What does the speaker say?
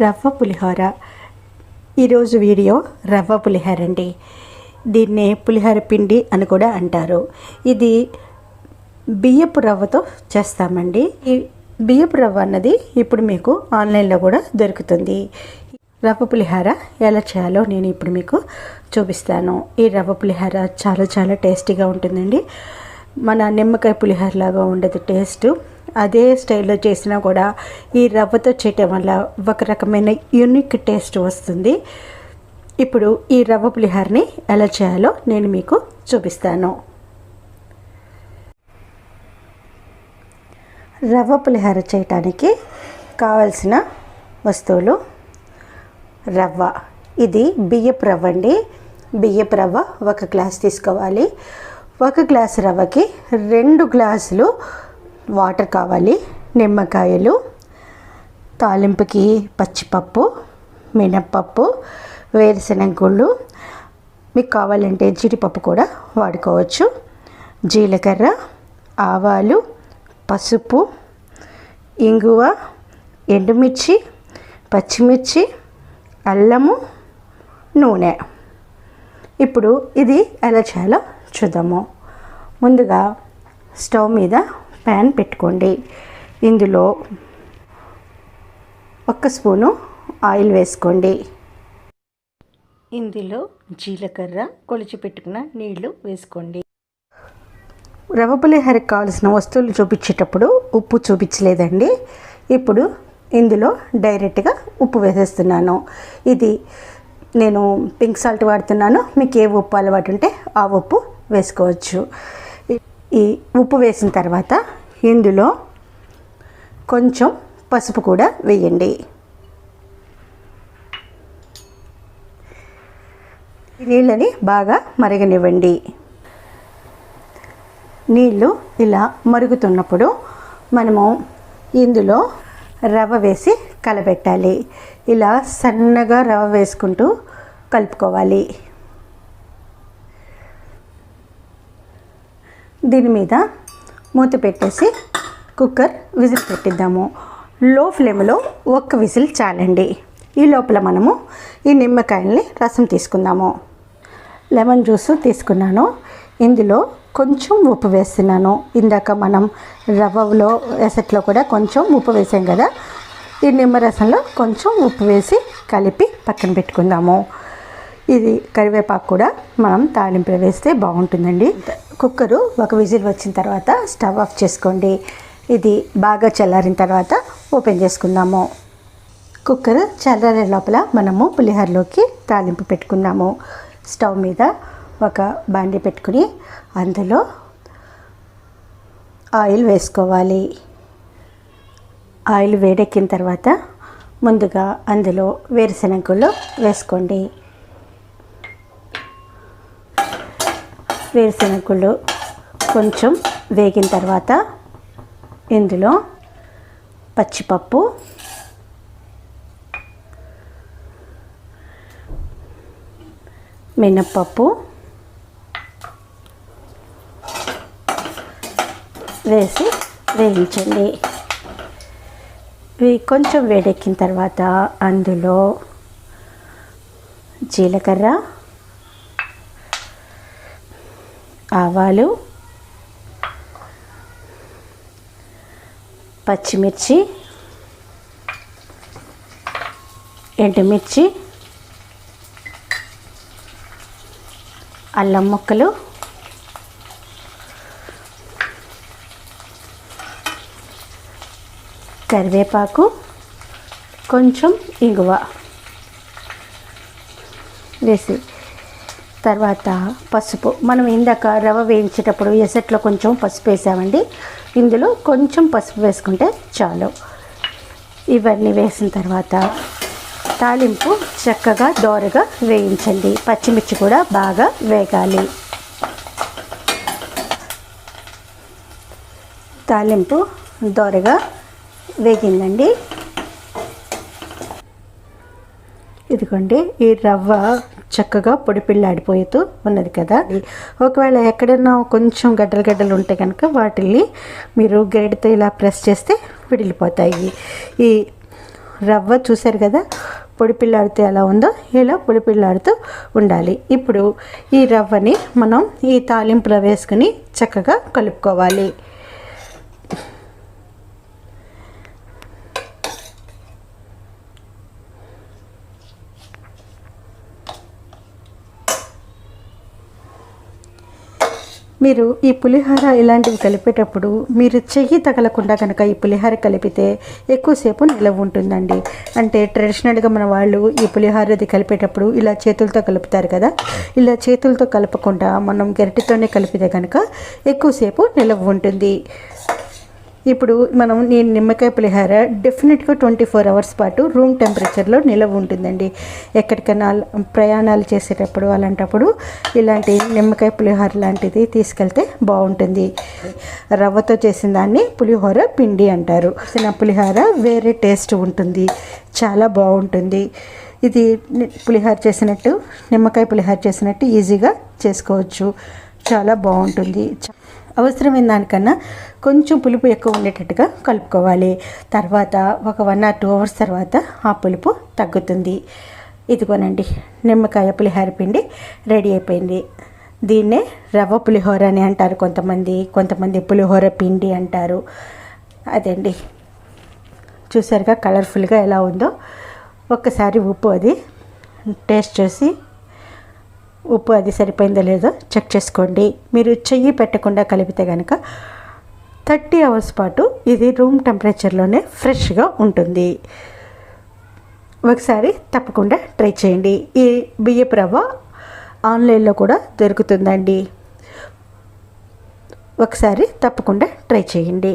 రవ్వ పులిహోర. ఈరోజు వీడియో రవ్వ పులిహోర అండి. దీన్నే పులిహోర పిండి అని కూడా అంటారు. ఇది బియ్యపు రవ్వతో చేస్తామండి. ఈ బియ్యపు రవ్వ అన్నది ఇప్పుడు మీకు ఆన్లైన్లో కూడా దొరుకుతుంది. రవ్వ పులిహోర ఎలా చేయాలో నేను ఇప్పుడు మీకు చూపిస్తాను. ఈ రవ్వ పులిహోర చాలా చాలా టేస్టీగా ఉంటుందండి. మన నిమ్మకాయ పులిహోర లాగా ఉండదు టేస్ట్. అదే స్టైల్లో చేసినా కూడా ఈ రవ్వతో చేయటం వల్ల ఒక రకమైన యూనిక్ టేస్ట్ వస్తుంది. ఇప్పుడు ఈ రవ్వ పులిహార్ని ఎలా చేయాలో నేను మీకు చూపిస్తాను. రవ్వ పులిహార చేయటానికి కావలసిన వస్తువులు రవ్వ. ఇది బియ్యపు రవ్వ అండి. బియ్యపు రవ్వ ఒక గ్లాస్ తీసుకోవాలి. ఒక గ్లాస్ రవ్వకి రెండు గ్లాసులు వాటర్ కావాలి నిమ్మకాయలు తాలింపుకి పచ్చిపప్పు మినప్పప్పు వేరుశనగ గుళ్ళు మీకు కావాలంటే జీడిపప్పు కూడా వాడుకోవచ్చు. జీలకర్ర ఆవాలు పసుపు ఇంగువ ఎండుమిర్చి పచ్చిమిర్చి అల్లము నూనె. ఇప్పుడు ఇది ఎలా చేయాలో చూద్దాము. ముందుగా స్టవ్ మీద ప్యాన్ పెట్టుకోండి. ఇందులో ఒక్క స్పూను ఆయిల్ వేసుకోండి. ఇందులో జీలకర్ర కొలిచి పెట్టుకున్న నీళ్ళు వేసుకోండి. రవ పులిహోరకి కావాల్సిన వస్తువులు చూపించేటప్పుడు ఉప్పు చూపించలేదండి. ఇప్పుడు ఇందులో డైరెక్ట్గా ఉప్పు వేసేస్తున్నాను. ఇది నేను పింక్ సాల్ట్ వాడుతున్నాను. మీకు ఏ ఉప్పు అలవాటు ఉంటే ఆ ఉప్పు వేసుకోవచ్చు. ఈ ఉప్పు వేసిన తర్వాత ఇందులో కొంచెం పసుపు కూడా వేయండి. నీళ్ళని బాగా మరగనివ్వండి. నీళ్ళు ఇలా మరుగుతున్నప్పుడు మనము ఇందులో రవ్వ వేసి కలబెట్టాలి. ఇలా సన్నగా రవ్వ వేసుకుంటూ కలుపుకోవాలి. దీని మీద మూత పెట్టేసి కుక్కర్ విజిల్ పెట్టిద్దాము. లో ఫ్లేమ్లో ఒక్క విజిల్ చాలండి. ఈ లోపల మనము ఈ నిమ్మకాయల్ని రసం తీసుకుందాము. లెమన్ జ్యూస్ తీసుకున్నాను. ఇందులో కొంచెం ఉప్పు వేస్తున్నాను. ఇందాక మనం రవ్వలో ఎసట్లో కూడా కొంచెం ఉప్పు వేసాం కదా ఈ నిమ్మరసంలో కొంచెం ఉప్పు వేసి కలిపి పక్కన పెట్టుకుందాము. ఇది కరివేపాకు కూడా మనం తాలింపులో వేస్తే బాగుంటుందండి. కుక్కరు ఒక విజిల్ వచ్చిన తర్వాత స్టవ్ ఆఫ్ చేసుకోండి. ఇది బాగా చల్లారిన తర్వాత ఓపెన్ చేసుకుందాము. కుక్కర్ చల్లారే లోపల మనము పులిహోరలోకి తాలింపు పెట్టుకుందాము. స్టవ్ మీద ఒక బాండి పెట్టుకుని అందులో ఆయిల్ వేసుకోవాలి. ఆయిల్ వేడెక్కిన తర్వాత ముందుగా అందులో వేరుశనగలు వేసుకోండి. వేరుశనగలు కొంచెం వేగిన తర్వాత ఇందులో పచ్చిపప్పు మినప్పప్పు వేసి వేయించండి. ఇవి కొంచెం వేడెక్కిన తర్వాత అందులో జీలకర్ర ఆవాలు పచ్చిమిర్చి ఎండుమిర్చి అల్లం ముక్కలు కరివేపాకు కొంచెం ఇంగువ. వేసి తర్వాత పసుపు. మనం ఇందాక రవ్వ వేయించేటప్పుడు ఎసట్లో కొంచెం పసుపు వేసామండి. ఇందులో కొంచెం పసుపు వేసుకుంటే చాలు. ఇవన్నీ వేసిన తర్వాత తాలింపు చక్కగా దోరగా వేయించండి. పచ్చిమిర్చి కూడా బాగా వేగాలి. తాలింపు దోరగా వేగిందండి. ఇదిగోండి ఈ రవ్వ చక్కగా పొడిపిల్లాడిపోతూ ఉన్నది కదా. ఒకవేళ ఎక్కడైనా కొంచెం గడ్డలు గడ్డలు ఉంటే కనుక వాటిని మీరు గరిటతో ఇలా ప్రెస్ చేస్తే విడిలిపోతాయి. ఈ రవ్వ చూశారు కదా పొడి పిల్లాడితే ఎలా ఉందో ఇలా పొడి పిల్లాడుతూ ఉండాలి. ఇప్పుడు ఈ రవ్వని మనం ఈ తాలింపులో వేసుకుని చక్కగా కలుపుకోవాలి. మీరు ఈ పులిహోర ఇలాంటివి కలిపేటప్పుడు మీరు చెయ్యి తగలకుండా కనుక ఈ పులిహోర కలిపితే ఎక్కువసేపు నిలవ ఉంటుందండి. అంటే ట్రెడిషనల్గా మన వాళ్ళు ఈ పులిహోరది కలిపేటప్పుడు ఇలా చేతులతో కలుపుతారు కదా. ఇలా చేతులతో కలపకుండా మనం గరిటెతోనే కలిపితే కనుక ఎక్కువసేపు నిలవ ఉంటుంది. ఇప్పుడు మనం నేను నిమ్మకాయ పులిహార డెఫినెట్గా ట్వంటీ ఫోర్ అవర్స్ పాటు రూమ్ టెంపరేచర్లో నిలవ ఉంటుందండి. ఎక్కడికైనా ప్రయాణాలు చేసేటప్పుడు అలాంటప్పుడు ఇలాంటి నిమ్మకాయ పులిహోర లాంటిది తీసుకెళ్తే బాగుంటుంది. రవ్వతో చేసిన దాన్ని పులిహోర పిండి అంటారు. చిన్న పులిహోర వేరే టేస్ట్ ఉంటుంది. చాలా బాగుంటుంది. ఇది పులిహార పులిహోర చేసినట్టు నిమ్మకాయ పులిహోర చేసినట్టు ఈజీగా చేసుకోవచ్చు. చాలా బాగుంటుంది. అవసరమైన దానికన్నా కొంచెం పులుపు ఎక్కువ ఉండేటట్టుగా కలుపుకోవాలి. తర్వాత ఒక వన్ ఆర్ టూ అవర్స్ తర్వాత ఆ పులుపు తగ్గుతుంది. ఇదిగోనండి నిమ్మకాయ పులిహోర పిండి రెడీ అయిపోయింది. దీన్నే రవ్వ పులిహోర అని అంటారు కొంతమంది. కొంతమంది పులిహోర పిండి అంటారు. అదండి. చూసారుగా కలర్ఫుల్గా ఎలా ఉందో. ఒక్కసారి ఉప్పు అది టేస్ట్ చేసి ఉప్పు అది సరిపోయిందో లేదో చెక్ చేసుకోండి. మీరు చెయ్యి పెట్టకుండా కలిపితే కనుక థర్టీ అవర్స్ పాటు ఇది రూమ్ టెంపరేచర్లోనే ఫ్రెష్గా ఉంటుంది. ఒకసారి తప్పకుండా ట్రై చేయండి. ఈ బియ్యపు రవ్వ ఆన్లైన్లో కూడా దొరుకుతుందండి. ఒకసారి తప్పకుండా ట్రై చేయండి.